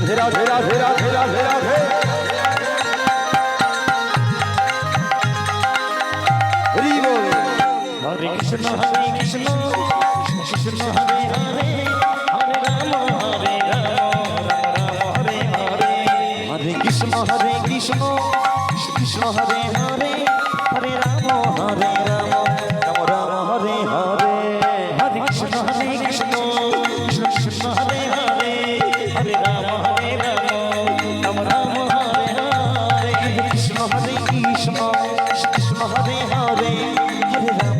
Radhe Radhe Radhe Radhe Radhe Radhe Hari বল। হরে Krishna হরে Krishna Krishna Hare Hare Hare Ram হরে Ram Hare Hare Hare. Krishna হরে Krishna Krishna Hare Hare.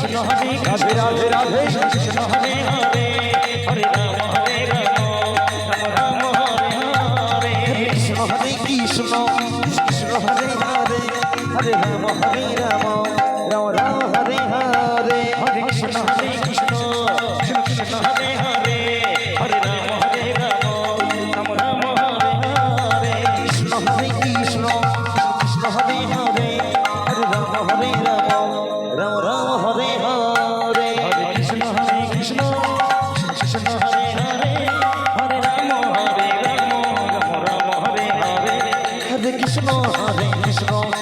হরে Krishna হরে Radhe Radhe Radhe Krishna Hare Hare Hare Ram হরে Ram Ram Ram Hare Hare. Krishna হরে Krishna Krishna Hare Hare Hare Ram হরে Ram Ram Ram Hare Hare. হরে Krishna হরে Krishna Krishna Hare Hare Hare Ram হরে Ram Ram Ram Hare Hare. Krishna হরে Krishna Krishna হরে। Krishna হরে Krishna Krishna Hare Hare